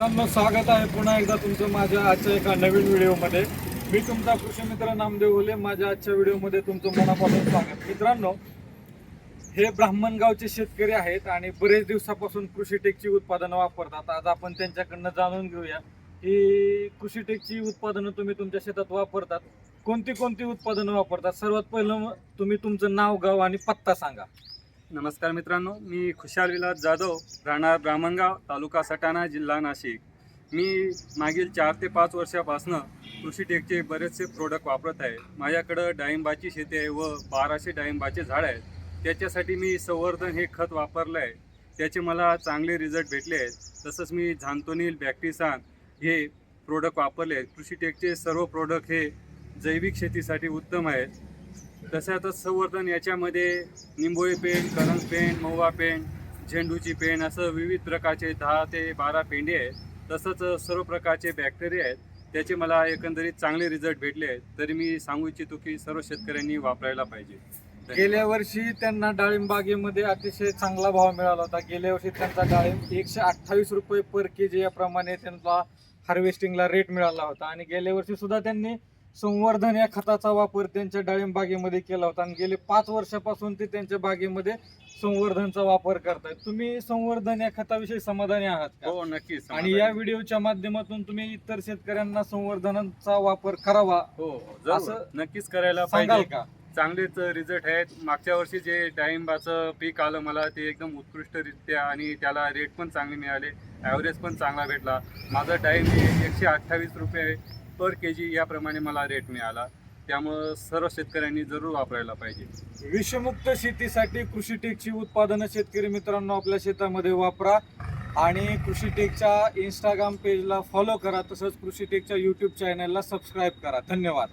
मित्रांनो स्वागत आहे पुन्हा एकदा तुमचं माझ्या आजच्या एका नवीन व्हिडिओमध्ये. मी तुमचा कृषी मित्र नामदेव होले माझ्या आजच्या व्हिडिओमध्ये तुमचं मनापासून स्वागत. मित्रांनो हे ब्राह्मणगावचे शेतकरी आहेत आणि बरेच दिवसापासून कृषी टेकची उत्पादनं वापरतात. आज आपण त्यांच्याकडनं जाणून घेऊया की कृषी टेकची उत्पादनं तुम्ही तुमच्या शेतात वापरतात. कोणती कोणती उत्पादनं वापरतात? सर्वात पहिलं तुम्ही तुमचं नाव गाव आणि पत्ता सांगा. नमस्कार मित्रांनो मी खुशाल विलास जाधव राहणार ब्राह्मणगाव तालुका सटाणा जिल्हा नाशिक. मी मागील चार ते पाच वर्षापासनं कृषी टेकचे बरेचसे प्रोडक्ट वापरत आहे. माझ्याकडं डाळिंबाची शेती आहे व बाराशे डाळिंबाचे झाड आहेत. त्याच्यासाठी मी संवर्धन हे खत वापरलं आहे. त्याचे मला चांगले रिझल्ट भेटले आहेत. तसंच मी झांतोनील बॅक्टिसान हे प्रोडक्ट वापरले आहेत. कृषी टेकचे सर्व प्रोडक्ट हे जैविक शेतीसाठी उत्तम आहेत. तशातच संवर्धन याच्यामध्ये निंबोळी पेंट करंज पेंट महुवा पेंट झेंडूची पेंट असं विविध प्रकारचे दहा ते बारा पेंडे आहेत. तसंच सर्व प्रकारचे बॅक्टेरिया आहेत. त्याचे मला एकंदरीत चांगले रिझल्ट भेटले आहेत. तरी मी सांगू इच्छितो की सर्व शेतकऱ्यांनी वापरायला पाहिजे. गेल्या वर्षी त्यांना डाळिंबागेमध्ये अतिशय चांगला भाव मिळाला होता. गेल्या वर्षी त्यांचा डाळिंब एकशे अठ्ठावीस रुपये पर के जी याप्रमाणे त्यांचा हार्वेस्टिंगला रेट मिळाला होता. आणि गेल्या वर्षी सुद्धा त्यांनी संवर्धन या खताचा वापर त्यांच्या डाळिंब बागेमध्ये केला होता आणि गेले पाच वर्षापासून ते त्यांच्या बागेमध्ये संवर्धनचा वापर करतायत. तुम्ही संवर्धन या खताविषयी समाधानी आहात हो नक्कीच आणि या व्हिडिओच्या माध्यमातून तुम्ही इतर शेतकऱ्यांना संवर्धनाचा वापर करावा हो. असं नक्कीच करायला सांगाल पाहिजे. का? चांगलेच रिझल्ट आहेत. मागच्या वर्षी जे डाळिंबाचं पीक आलं मला ते एकदम उत्कृष्टरित्या आणि त्याला रेट पण चांगले मिळाले. ॲव्हरेज पण चांगला भेटला. माझं डाळिंब एकशे अठ्ठावीस रुपये पर के जी याप्रमाणे मला रेट मिळाला. त्यामुळं सर्व शेतकऱ्यांनी जरूर वापरायला पाहिजे. विषमुक्त शेतीसाठी कृषी टेकची उत्पादनं शेतकरी मित्रांनो आपल्या शेतामध्ये वापरा आणि कृषी टेकच्या इंस्टाग्राम पेजला फॉलो करा तसंच कृषी टेकच्या यूट्यूब चॅनलला सबस्क्राईब करा. धन्यवाद.